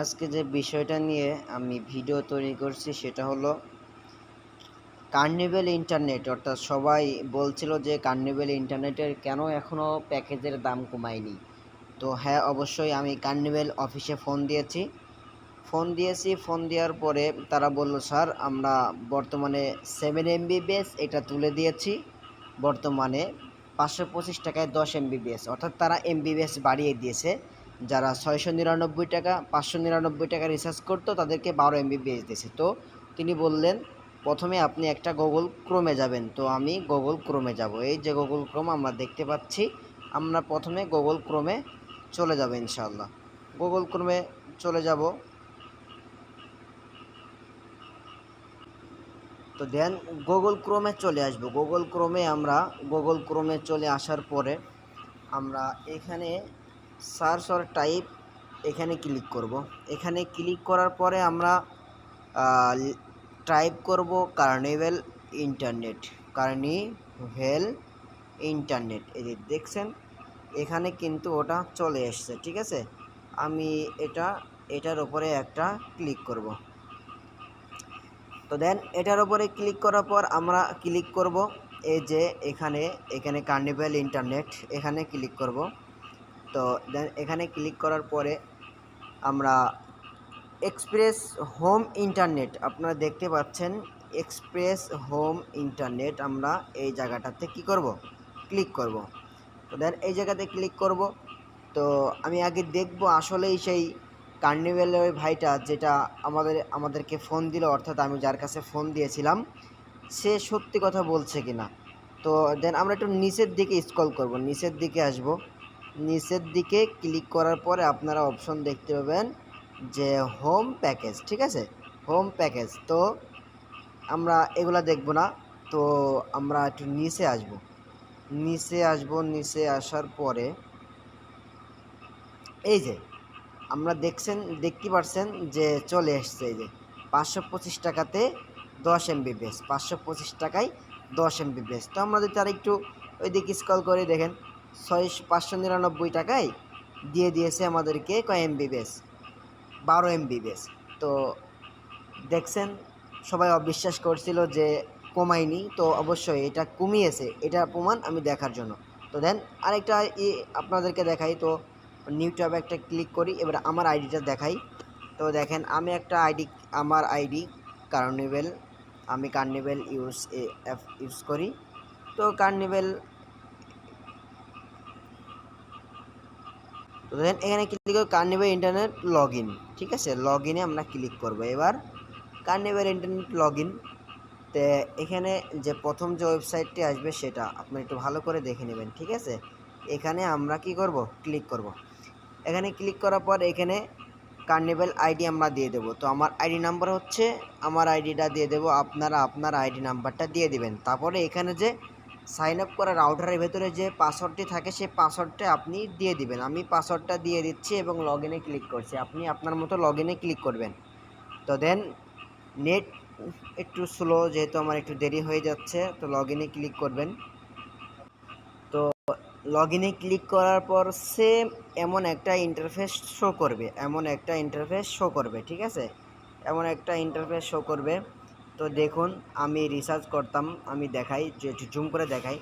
আজকে যে বিষয়টা নিয়ে আমি ভিডিও তৈরি করছি সেটা হলো কার্নিভেল ইন্টারনেট। অর্থাৎ সবাই বলছিল যে কার্নিভেল ইন্টারনেটের কেন এখনও প্যাকেজের দাম কমায়নি। তো হ্যাঁ অবশ্যই আমি কার্নিভেল অফিসে ফোন দিয়েছি। ফোন দিয়েছি, ফোন দেওয়ার পরে তারা বলল, স্যার, আমরা বর্তমানে সেভেন এমবি বেস এটা তুলে দিয়েছি। বর্তমানে পাঁচশো পঁচিশ টাকায় দশ এমবিবিএস অর্থাৎ তারা এমবিবিএস বাড়িয়ে দিয়েছে। যারা ছয়শো নিরানব্বই টাকা, পাঁচশো নিরানব্বই টাকা রিচার্জ করতো, তাদেরকে বারো এমবিবিএস দিয়েছে। তো তিনি বললেন, প্রথমে আপনি একটা গুগল ক্রোমে যাবেন। তো আমি গুগল ক্রোমে যাব। এই যে গুগল ক্রোম আমরা দেখতে পাচ্ছি, আমরা প্রথমে গুগল ক্রোমে চলে যাব ইনশাল্লাহ গুগল ক্রোমে চলে যাব। তো দেন গুগল ক্রোমে চলে আসব। গুগল ক্রোমে আমরা গুগল ক্রোমে চলে আসার পরে আমরা এখানে সার্চ অর টাইপ এখানে ক্লিক করব। এখানে ক্লিক করার পরে আমরা টাইপ করব কার্নিভেল ইন্টারনেট। Carnival internet. এই দেখছেন, এখানে কিন্তু ওটা চলে এসছে, ঠিক আছে? আমি এটা, এটার উপরে একটা ক্লিক করব। তো দেন, এটার উপরে ক্লিক করার পর আমরা ক্লিক করব, এই যে এখানে এখানে কার্নিভেল ইন্টারনেট, এখানে ক্লিক করব। তো দেন এখানে ক্লিক করার পরে আমরা এক্সপ্রেস হোম ইন্টারনেট আপনারা দেখতে পাচ্ছেন এক্সপ্রেস হোম ইন্টারনেট আমরা এই জায়গাটাতে কি করব? ক্লিক করব। তো দেন এই জায়গাতে ক্লিক করব। তো আমি আগে দেখব আসলেই সেই কার্নিভেলের ওই ভাইটা যেটা আমাদের, আমাদেরকে ফোন দিল, অর্থাৎ আমি যার কাছে ফোন দিয়েছিলাম, সে সত্যি কথা বলছে কি না তো দেন আমরা একটু নিচের দিকে স্ক্রল করব, নিচের দিকে আসব। নিচের দিকে ক্লিক করার পরে আপনারা অপশন দেখতে পাবেন যে হোম প্যাকেজ, ঠিক আছে? Home package. তো আমরা এগুলা দেখব না। তো আমরা একটু নিচে আসব। নিচে আসব, নিচে আসার পরে এই যে, আমরা দেখছেন, দেখতে পারছেন যে চলে এসছে এই যে, পাঁচশো পঁচিশ টাকাতে দশ এমবি বেস, পাঁচশো পঁচিশ টাকায় দশ এমবি বেস। তো আমরা যদি আর একটু ওই দিকে স্কল করে, দেখেন ছয় পাঁচশো নিরানব্বই টাকায় দিয়ে দিয়েছে আমাদেরকে কয় এমবি বেস বারো এমবি বেস তো দেখছেন, সবাই অবিশ্বাস করছিল যে কমায়নি, তো অবশ্যই এটা কমিয়েছে। এটা প্রমাণ আমি দেখার জন্য। তো দেন, আরেকটা ই আপনাদেরকে দেখাই, তো নিউ একটা ক্লিক করি, এবার আমার আইডিটা দেখাই। তো দেখেন, আমি একটা আইডি আমার আইডি কার্নিভেল আমি কার্নিভেল ইউজ অ্যাপ ইউজ করি। তো কার্নিভেল তো দেখেন এখানে ক্লিক করে কার্নিভেল ইন্টারনেট লগ ইন ঠিক আছে? লগ ইনে আমরা ক্লিক করব। এবার কার্নিভেল ইন্টারনেট লগ ইন তো এখানে যে প্রথম যে ওয়েবসাইটটি আসবে সেটা আপনি একটু ভালো করে দেখে নেবেন, ঠিক আছে? এখানে আমরা কি করব? ক্লিক করব। এখানে ক্লিক করার পর এখানে কার্নিভেল আইডি আমরা দিয়ে দেবো। তো আমার আইডি নাম্বার হচ্ছে, আমার আইডিটা দিয়ে দেবো, আপনারা আপনার আইডি নাম্বারটা দিয়ে দিবেন। তারপরে এখানে যে সাইন আপ করা রাউটারের ভেতরে যে পাসওয়ার্ডটি থাকে, সেই পাসওয়ার্ডটা আপনি দিয়ে দিবেন। আমি পাসওয়ার্ডটা দিয়ে দিচ্ছি এবং লগ ইনে ক্লিক করছি। আপনি আপনার মতো লগ ইনে ক্লিক করবেন। তো দেন নেট একটু স্লো যেহেতু আমার একটু দেরি হয়ে যাচ্ছে, তো লগ ইনে ক্লিক করবেন। তো লগ ইনে ক্লিক করার পর সেম এমন একটা ইন্টারফেস শো করবে, এমন একটা ইন্টারফেস শো করবে, ঠিক আছে? এমন একটা ইন্টারফেস শো করবে। তো দেখুন, আমি রিসার্চ করতাম, আমি দেখাই, যে জুম করে দেখাই।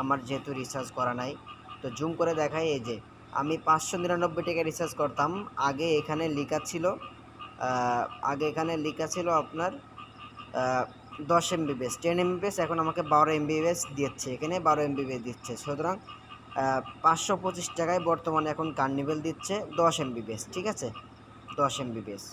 আমার যেহেতু রিসার্চ করা নাই, তো জুম করে দেখাই এই যে, আমি পাঁচশো নিরানব্বই টাকা রিসার্চ করতাম। আগে এখানে লেখা ছিল আগে এখানে লেখা ছিল আপনার দশ এমবিবিএস টেন এমবিবিএস এখন আমাকে বারো এমবিবিএস দিচ্ছে, এখানে বারো এমবিবিএস দিচ্ছে। সুতরাং পাঁচশো পঁচিশ টাকায় বর্তমানে এখন কার্নিভেল দিচ্ছে দশ এমবিবিএস ঠিক আছে? দশ এমবিবিএস